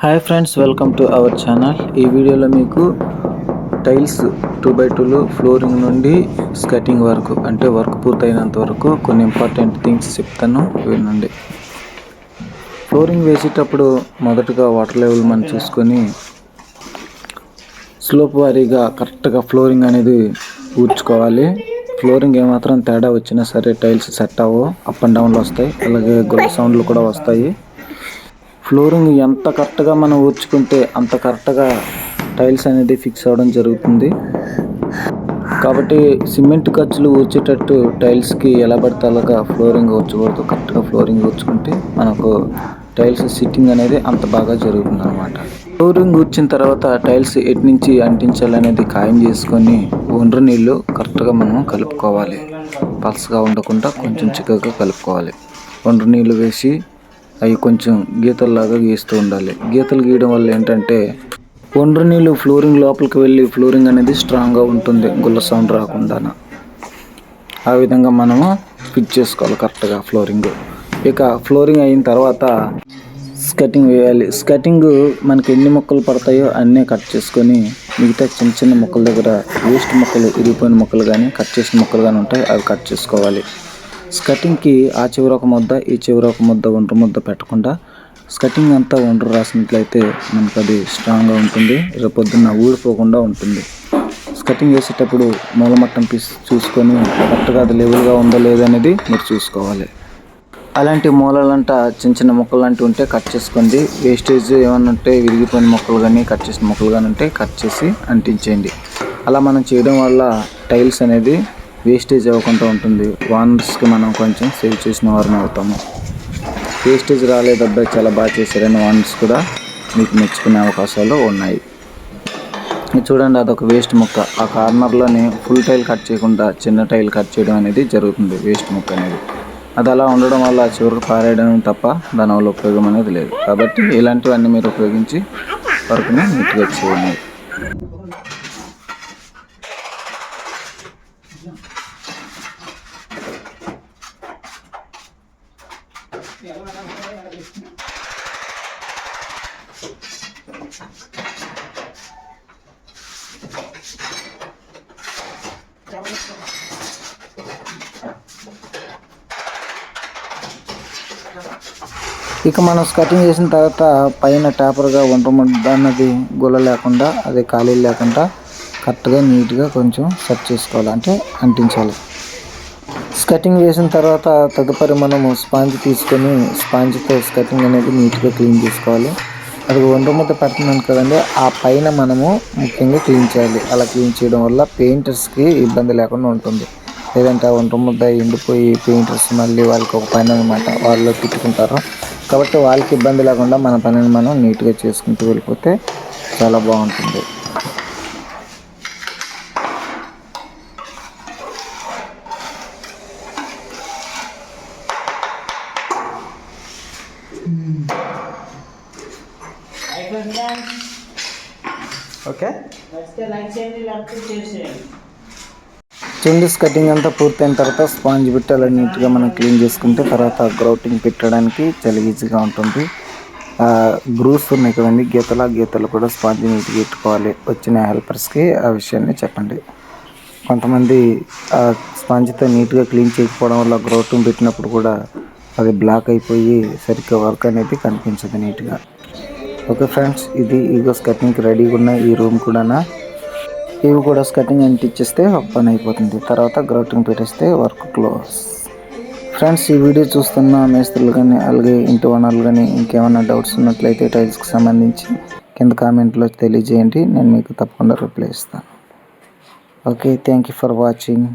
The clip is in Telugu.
Hi friends welcome to our channel ఈ వీడియోలో మీకు టైల్స్ టూ బై టూలు ఫ్లోరింగ్ నుండి స్కటింగ్ వరకు అంటే వర్క్ పూర్తయినంత వరకు కొన్ని ఇంపార్టెంట్ థింగ్స్ చెప్తాను. వినండి. ఫ్లోరింగ్ వేసేటప్పుడు మొదటగా వాటర్ లెవెల్ మనం చూసుకొని స్లోప్ వారీగా కరెక్ట్గా ఫ్లోరింగ్ అనేది ఊడ్చుకోవాలి. ఫ్లోరింగ్ ఏమాత్రం తేడా వచ్చినా సరే టైల్స్ సెట్ అవ్వవు అప్ అండ్ డౌన్లు వస్తాయి. అలాగే గొల్ల సౌండ్లు కూడా వస్తాయి. ఫ్లోరింగ్ ఎంత కరెక్ట్గా మనం ఊర్చుకుంటే అంత కరెక్ట్గా టైల్స్ అనేది ఫిక్స్ అవ్వడం జరుగుతుంది. కాబట్టి సిమెంట్ ఖర్చులు ఊర్చేటట్టు టైల్స్కి ఎలా పడితే అలాగా ఫ్లోరింగ్ ఊర్చకూడదు కరెక్ట్గా ఫ్లోరింగ్ ఊర్చుకుంటే మనకు టైల్స్ సిట్టింగ్ అనేది అంత బాగా జరుగుతుంది అనమాట ఫ్లోరింగ్ ఊర్చిన తర్వాత టైల్స్ ఎటు నుంచి అంటించాలనేది ఖాయం చేసుకొని ఒండ్రు నీళ్ళు కరెక్ట్గా మనం కలుపుకోవాలి. పల్స్గా ఉండకుండా కొంచెం చిక్కగా కలుపుకోవాలి. ఒండ్రు నీళ్ళు వేసి అవి కొంచెం గీతల్లాగా గీస్తూ ఉండాలి. గీతలు గీయడం వల్ల ఏంటంటే ఒండ్రు నీళ్ళు ఫ్లోరింగ్ లోపలికి వెళ్ళి ఫ్లోరింగ్ అనేది స్ట్రాంగ్గా ఉంటుంది గుల్ల సౌండ్ రాకుండా ఆ విధంగా మనము ఫిట్ చేసుకోవాలి కరెక్ట్గా ఫ్లోరింగ్. ఇక ఫ్లోరింగ్ అయిన తర్వాత స్కటింగ్ వేయాలి. స్కటింగ్ మనకి ఎన్ని మొక్కలు పడతాయో అన్నీ కట్ చేసుకొని మిగతా చిన్న చిన్న మొక్కల దగ్గర వేస్ట్ మొక్కలు ఇరిగిపోయిన మొక్కలు కానీ కట్ చేసిన మొక్కలు కానీ ఉంటాయి అవి కట్ చేసుకోవాలి. స్కటింగ్కి ఆ చివర ఒక ముద్ద ఈ చివర ఒక ముద్ద ఒండ్రు ముద్ద పెట్టకుండా స్కటింగ్ అంతా ఒండ్రు రాసినట్లయితే మనకు అది స్ట్రాంగ్గా ఉంటుంది. రేపొద్దున ఊడిపోకుండా ఉంటుంది. స్కటింగ్ చేసేటప్పుడు మూలమట్టం పీస్ చూసుకొని కరెక్ట్గా అది లెవెల్గా ఉందో లేదనేది మీరు చూసుకోవాలి. అలాంటి మూలలంట చిన్న చిన్న మొక్కలు లాంటివి ఉంటే కట్ చేసుకోండి. వేస్టేజ్ ఏమన్నా ఉంటే విరిగిపోయిన మొక్కలు కానీ కట్ చేసిన మొక్కలు కానీ ఉంటే కట్ చేసి అంటించేయండి. అలా మనం చేయడం వల్ల టైల్స్ అనేది వేస్టేజ్ అవ్వకుండా ఉంటుంది. వానర్స్కి మనం కొంచెం సేవ్ చేసిన వారం అవుతాము. వేస్టేజ్ రాలేదు చాలా బాగా చేశారని వానర్స్ కూడా మీకు మెచ్చుకునే అవకాశాలు ఉన్నాయి. చూడండి అదొక వేస్ట్ ముక్క. ఆ కార్నర్లోనే ఫుల్ టైల్ కట్ చేయకుండా చిన్న టైల్ కట్ చేయడం అనేది జరుగుతుంది వేస్ట్ ముక్క అనేది. అది అలా ఉండడం వల్ల చివరికి పారేయడం తప్ప దానివల్ల ఉపయోగం అనేది లేదు. కాబట్టి ఇలాంటివన్నీ మీరు ఉపయోగించి వర్క్ని నీట్గా చేయండి. ఇక మనం స్కటింగ్ చేసిన తర్వాత పైన టాపర్గా ముద్ద అన్నది గుల్ల లేకుండా అది ఖాళీ లేకుండా కరెక్ట్గా నీట్గా కొంచెం సెట్ చేసుకోవాలి అంటే అంటించాలి. స్కటింగ్ వేసిన తర్వాత తదుపరి మనము స్పాంజ్ తీసుకొని స్పాంజ్తో స్కటింగ్ అనేది నీట్గా క్లీన్ చేసుకోవాలి. అది ఒండ్రు ముద్ద పెడుతున్నాను కదండి ఆ పైన మనము ముఖ్యంగా క్లీన్ చేయాలి. అలా క్లీన్ చేయడం వల్ల పెయింటర్స్కి ఇబ్బంది లేకుండా ఉంటుంది. లేదంటే ఆ వంట ముద్ద ఎండిపోయి పెయింటర్స్ మళ్ళీ వాళ్ళకి ఒక పని అనమాట వాళ్ళు తిట్టుకుంటారు. కాబట్టి వాళ్ళకి ఇబ్బంది లేకుండా మన పనిని మనం నీట్గా చేసుకుంటూ వెళ్ళిపోతే చాలా బాగుంటుంది. Hmm. ఓకే చిండిస్ కటింగ్ అంతా పూర్తయిన తర్వాత స్పాంజ్ పెట్టి అలా నీట్గా మనం క్లీన్ చేసుకుంటే తర్వాత గ్రౌటింగ్ పెట్టడానికి చాలా ఈజీగా ఉంటుంది. గ్రూస్ ఉన్నాయి కదండి గీతలు ఆ గీతలు కూడా స్పాంజ్ నీట్గా పెట్టుకోవాలి. వచ్చిన హెల్పర్స్కి ఆ విషయాన్ని చెప్పండి. కొంతమంది ఆ స్పాంజ్తో నీట్గా క్లీన్ చేయకపోవడం వల్ల గ్రౌటింగ్ పెట్టినప్పుడు కూడా అది బ్లాక్ అయిపోయి సరిగ్గా వర్క్ అనేది కనిపించదు నీట్గా. ఓకే ఫ్రెండ్స్ ఇది ఈగో స్కటింగ్కి రెడీగా ఉన్న ఈ రూమ్ కూడా ఇవి కూడా స్కటింగ్ అంటిచ్చేస్తే పని అయిపోతుంది. తర్వాత గ్రౌటింగ్ పెట్టేస్తే వర్క్ క్లోజ్. ఫ్రెండ్స్ ఈ వీడియో చూస్తున్న మేస్త్రులు కానీ అలాగే ఇంటి ఓనర్లు కానీ ఇంకేమైనా డౌట్స్ ఉన్నట్లయితే టైల్స్కి సంబంధించి కింద కామెంట్లో తెలియజేయండి. నేను మీకు తప్పకుండా రిప్లై ఇస్తాను. Okay thank you for watching